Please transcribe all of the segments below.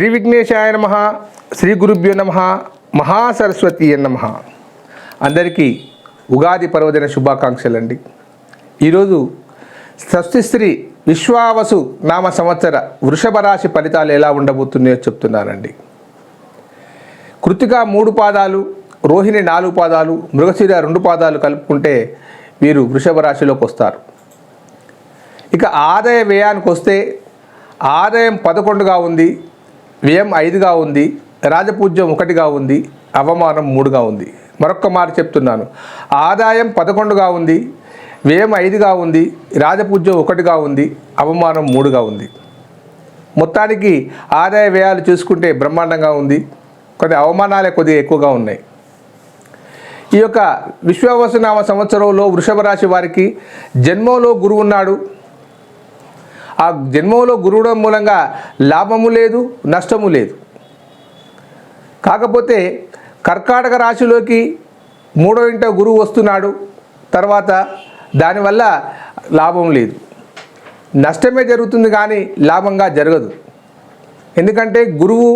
శ్రీ విఘ్నేశాయ నమ శ్రీ గురుభ్యో నమ మహాసరస్వతి నమ. అందరికీ ఉగాది పర్వదిన శుభాకాంక్షలండి. ఈరోజు స్వస్తిశ్రీ విశ్వావసు నామ సంవత్సర వృషభ రాశి ఫలితాలు ఎలా ఉండబోతున్నాయో చెప్తున్నానండి కృతిక మూడు పాదాలు రోహిణి నాలుగు పాదాలు మృగశిర రెండు పాదాలు కలుపుకుంటే వీరు వృషభ రాశిలోకి వస్తారు. ఇక ఆదాయ వ్యయానికి వస్తే ఆదాయం పదకొండుగా ఉంది. వ్యయం ఐదుగా ఉంది రాజపూజ్యం ఒకటిగా ఉంది అవమానం మూడుగా ఉంది. మరొక్క మాట చెప్తున్నాను. ఆదాయం పదకొండుగా ఉంది వ్యయం ఐదుగా ఉంది రాజపూజ్యం ఒకటిగా ఉంది అవమానం మూడుగా ఉంది. మొత్తానికి ఆదాయ వ్యయాలు చూసుకుంటే బ్రహ్మాండంగా ఉంది కొన్ని అవమానాలే కొద్దిగా ఎక్కువగా ఉన్నాయి. ఈ యొక్క విశ్వవసనామ సంవత్సరంలో వృషభ రాశి వారికి జన్మంలో గురువు ఉన్నాడు. ఆ జన్మంలో గురువుడం మూలంగా లాభము లేదు నష్టము లేదు. కాకపోతే కర్కాటక రాశిలోకి మూడో ఇంట గురువు వస్తున్నాడు తర్వాత దానివల్ల లాభం లేదు. నష్టమే జరుగుతుంది కానీ లాభంగా జరగదు. ఎందుకంటే గురువు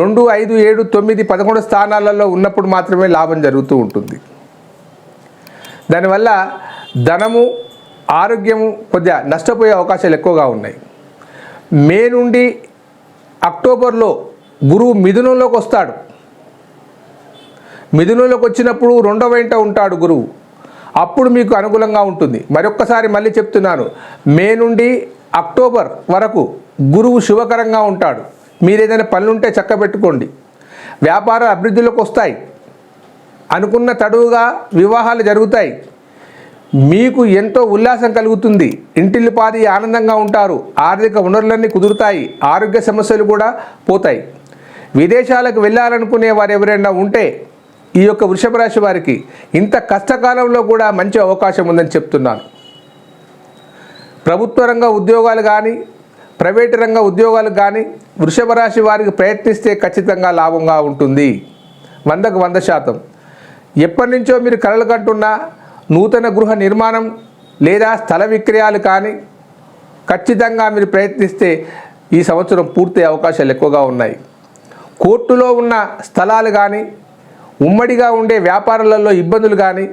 రెండు ఐదు ఏడు తొమ్మిది పదకొండు స్థానాలలో ఉన్నప్పుడు మాత్రమే లాభం జరుగుతూ ఉంటుంది. దానివల్ల ధనము ఆరోగ్యము కొద్దిగా నష్టపోయే అవకాశాలు ఎక్కువగా ఉన్నాయి. మే నుండి అక్టోబర్లో గురువు మిథునంలోకి వస్తాడు. మిథునంలోకి వచ్చినప్పుడు రెండవ ఇంట ఉంటాడు గురువు. అప్పుడు మీకు అనుకూలంగా ఉంటుంది. మరొక్కసారి మళ్ళీ చెప్తున్నాను. మే నుండి అక్టోబర్ వరకు గురువు శుభకరంగా ఉంటాడు. మీరు ఏదైనా పనులుంటే చక్క పెట్టుకోండి వ్యాపార అభివృద్ధిలోకి వస్తాయి. అనుకున్న తడువుగా వివాహాలు జరుగుతాయి. మీకు ఎంతో ఉల్లాసం కలుగుతుంది. ఇంటిల్లిపాది ఆనందంగా ఉంటారు. ఆర్థిక వనరులన్నీ కుదురుతాయి. ఆరోగ్య సమస్యలు కూడా పోతాయి. విదేశాలకు వెళ్ళాలనుకునే వారు ఎవరైనా ఉంటే ఈ యొక్క వృషభ రాశి వారికి ఇంత కష్టకాలంలో కూడా మంచి అవకాశం ఉందని చెప్తున్నాను. ప్రభుత్వ రంగ ఉద్యోగాలు కానీ ప్రైవేటు రంగ ఉద్యోగాలు కానీ వృషభ రాశి వారికి ప్రయత్నిస్తే ఖచ్చితంగా లాభంగా ఉంటుంది. వందకు వంద శాతం. ఎప్పటి నుంచో మీరు కలలు కంటున్న నూతన గృహ నిర్మాణం లేదా స్థల విక్రయాలు కానీ ఖచ్చితంగా మీరు ప్రయత్నిస్తే ఈ సంవత్సరం పూర్తి అవకాశాలు ఎక్కువగా ఉన్నాయి. కోర్టులో ఉన్న స్థలాలు కానీ ఉమ్మడిగా ఉండే వ్యాపారాలలో ఇబ్బందులు కానీ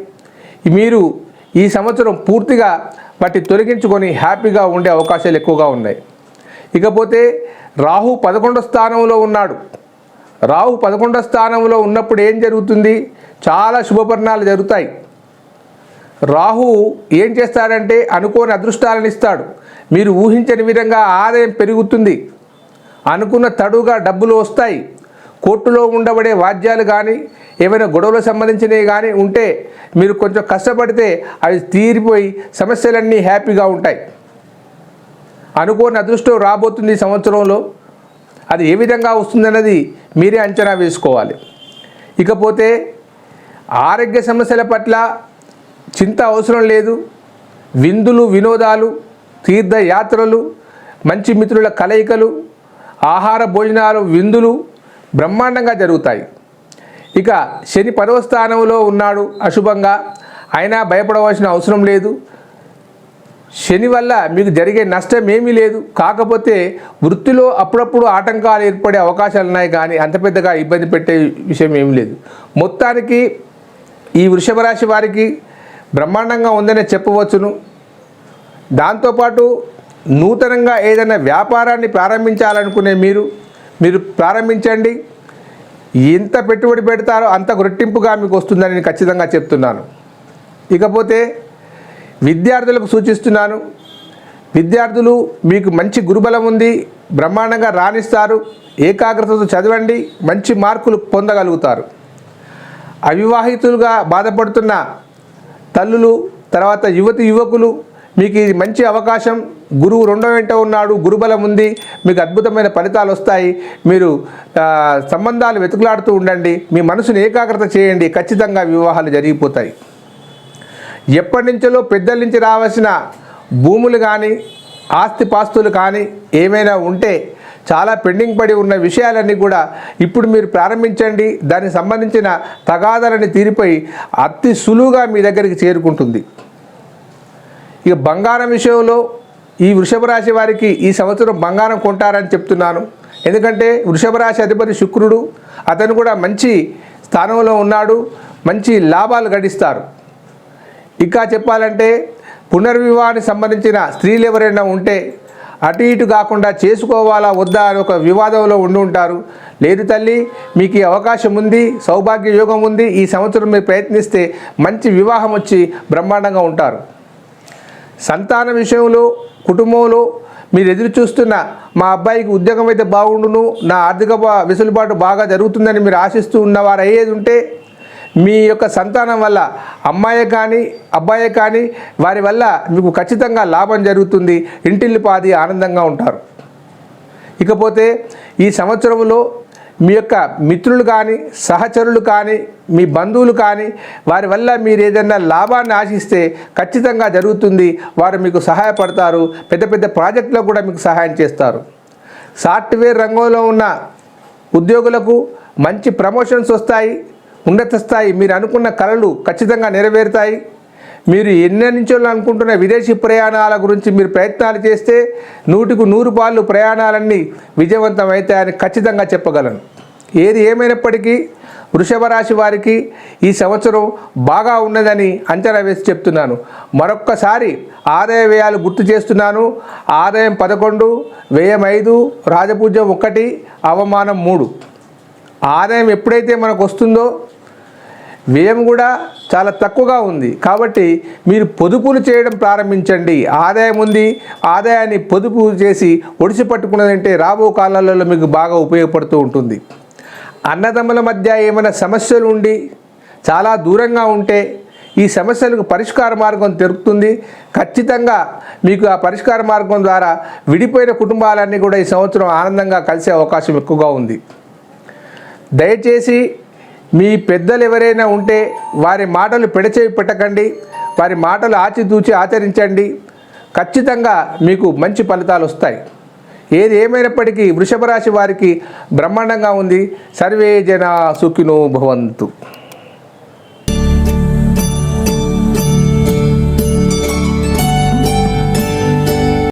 మీరు ఈ సంవత్సరం పూర్తిగా వాటి తొలగించుకొని హ్యాపీగా ఉండే అవకాశాలు ఎక్కువగా ఉన్నాయి. ఇకపోతే రాహు పదకొండో స్థానంలో ఉన్నాడు. రాహు పదకొండో స్థానంలో ఉన్నప్పుడు ఏం జరుగుతుంది? చాలా శుభపరిణాలు జరుగుతాయి. రాహు ఏం చేస్తాడంటే అనుకోని అదృష్టాలను ఇస్తాడు. మీరు ఊహించని విధంగా ఆదాయం పెరుగుతుంది. అనుకున్న తడుగా డబ్బులు వస్తాయి. కోర్టులో ఉండబడే వాద్యాలు కానీ ఏమైనా గొడవలకు సంబంధించినవి కానీ ఉంటే మీరు కొంచెం కష్టపడితే అవి తీరిపోయి సమస్యలన్నీ హ్యాపీగా ఉంటాయి. అనుకోని అదృష్టం రాబోతుంది ఈ సంవత్సరంలో. అది ఏ విధంగా వస్తుందన్నది మీరే అంచనా వేసుకోవాలి. ఇకపోతే ఆరోగ్య సమస్యల పట్ల చింత అవసరం లేదు. విందులు వినోదాలు తీర్థయాత్రలు మంచి మిత్రుల కలయికలు ఆహార భోజనాలు విందులు బ్రహ్మాండంగా జరుగుతాయి. ఇక శని పదవ స్థానంలో ఉన్నాడు అశుభంగా. అయినా భయపడవలసిన అవసరం లేదు. శని వల్ల మీకు జరిగే నష్టం ఏమీ లేదు. కాకపోతే వృత్తిలో అప్పుడప్పుడు ఆటంకాలు ఏర్పడే అవకాశాలు ఉన్నాయి కానీ అంత పెద్దగా ఇబ్బంది పెట్టే విషయం ఏమీ లేదు. మొత్తానికి ఈ వృషభ రాశి వారికి బ్రహ్మాండంగా ఉందనే చెప్పవచ్చును. దాంతోపాటు నూతనంగా ఏదైనా వ్యాపారాన్ని ప్రారంభించాలనుకునే మీరు మీరు ప్రారంభించండి. ఎంత పెట్టుబడి పెడతారో అంత రెట్టింపుగా మీకు వస్తుందని నేను ఖచ్చితంగా చెప్తున్నాను. ఇకపోతే విద్యార్థులకు సూచిస్తున్నాను విద్యార్థులు మీకు మంచి గురుబలం ఉంది బ్రహ్మాండంగా రాణిస్తారు ఏకాగ్రతతో చదవండి మంచి మార్కులు పొందగలుగుతారు. అవివాహితులుగా బాధపడుతున్న తల్లులు తర్వాత యువతి యువకులు మీకు ఇది మంచి అవకాశం. గురువు రెండో వెంట ఉన్నాడు గురుబలం ఉంది మీకు అద్భుతమైన ఫలితాలు వస్తాయి. మీరు సంబంధాలు వెతుకులాడుతూ ఉండండి మీ మనసుని ఏకాగ్రత చేయండి ఖచ్చితంగా వివాహాలు జరిగిపోతాయి. ఎప్పటి నుంచో పెద్దల నుంచి రావాల్సిన భూములు కానీ ఆస్తిపాస్తులు కానీ ఏమైనా ఉంటే చాలా పెండింగ్ పడి ఉన్న విషయాలన్నీ కూడా ఇప్పుడు మీరు ప్రారంభించండి. దానికి సంబంధించిన తగాదాలని తీరిపై అతి సులువుగా మీ దగ్గరికి చేరుకుంటుంది. ఇక బంగారం విషయంలో ఈ వృషభ రాశి వారికి ఈ సంవత్సరం బంగారం కొంటారని చెప్తున్నాను. ఎందుకంటే వృషభ రాశి అధిపతి శుక్రుడు అతను కూడా మంచి స్థానంలో ఉన్నాడు. మంచి లాభాలు గడిస్తారు. ఇంకా చెప్పాలంటే పునర్వివాహానికి సంబంధించిన స్త్రీలు ఎవరైనా ఉంటే అటు ఇటు కాకుండా చేసుకోవాలా వద్దా అని ఒక వివాదంలో ఉండి ఉంటారు. లేదు తల్లి మీకు ఈ అవకాశం ఉంది సౌభాగ్య యోగం ఉంది ఈ సంవత్సరం మీరు ప్రయత్నిస్తే మంచి వివాహం వచ్చి బ్రహ్మాండంగా ఉంటారు. సంతాన విషయంలో కుటుంబంలో మీరు ఎదురు చూస్తున్న మా అబ్బాయికి ఉద్యోగం అయితే బాగుండును నా ఆర్థిక బా- వెసులుబాటు బాగా జరుగుతుందని మీరు ఆశిస్తూ ఉన్నవారు అయ్యేది ఉంటే మీ యొక్క సంతానం వల్ల అమ్మాయి కానీ అబ్బాయి కానీ వారి వల్ల మీకు ఖచ్చితంగా లాభం జరుగుతుంది. ఇంటిల్లిపాది ఆనందంగా ఉంటారు. ఇకపోతే ఈ సంవత్సరంలో మీ యొక్క మిత్రులు కానీ సహచరులు కానీ మీ బంధువులు కానీ వారి వల్ల మీరు ఏదైనా లాభాన్ని ఆశిస్తే ఖచ్చితంగా జరుగుతుంది. వారు మీకు సహాయపడతారు. పెద్ద పెద్ద ప్రాజెక్టులో కూడా మీకు సహాయం చేస్తారు. సాఫ్ట్వేర్ రంగంలో ఉన్న ఉద్యోగులకు మంచి ప్రమోషన్స్ వస్తాయి. ఉన్నత స్థాయి మీరు అనుకున్న కళలు ఖచ్చితంగా నెరవేరుతాయి. మీరు ఎన్ని నుంచో అనుకుంటున్న విదేశీ ప్రయాణాల గురించి మీరు ప్రయత్నాలు చేస్తే నూటికి నూరు పాళ్ళు ప్రయాణాలన్నీ విజయవంతం అవుతాయని ఖచ్చితంగా చెప్పగలను. ఏది ఏమైనప్పటికీ వృషభ రాశి వారికి ఈ సంవత్సరం బాగా ఉన్నదని అంచనా వేసి చెప్తున్నాను. మరొక్కసారి ఆదాయ వ్యయాలు గుర్తు చేస్తున్నాను. ఆదాయం పదకొండు వ్యయం ఐదు రాజపూజ్యం ఒకటి అవమానం మూడు. ఆదాయం ఎప్పుడైతే మనకు వస్తుందో వ్యయం కూడా చాలా తక్కువగా ఉంది. కాబట్టి మీరు పొదుపులు చేయడం ప్రారంభించండి. ఆదాయం ఉంది. ఆదాయాన్ని పొదుపు చేసి ఒడిసి పట్టుకున్నదంటే రాబో కాలాలలో మీకు బాగా ఉపయోగపడుతూ ఉంటుంది. అన్నదమ్ముల మధ్య ఏమైనా సమస్యలు ఉండి చాలా దూరంగా ఉంటే ఈ సమస్యలకు పరిష్కార మార్గం తెరుపుతుంది ఖచ్చితంగా మీకు ఆ పరిష్కార మార్గం ద్వారా విడిపోయిన కుటుంబాలన్నీ కూడా ఈ సంవత్సరం ఆనందంగా కలిసే అవకాశం ఎక్కువగా ఉంది. దయచేసి మీ పెద్దలు ఎవరైనా ఉంటే వారి మాటలు పెడచేవి పెట్టకండి వారి మాటలు ఆచితూచి ఆచరించండి. ఖచ్చితంగా మీకు మంచి ఫలితాలు వస్తాయి. ఏది ఏమైనప్పటికీ వృషభ రాశి వారికి బ్రహ్మాండంగా ఉంది. సర్వే జన సుఖినో భవంతు.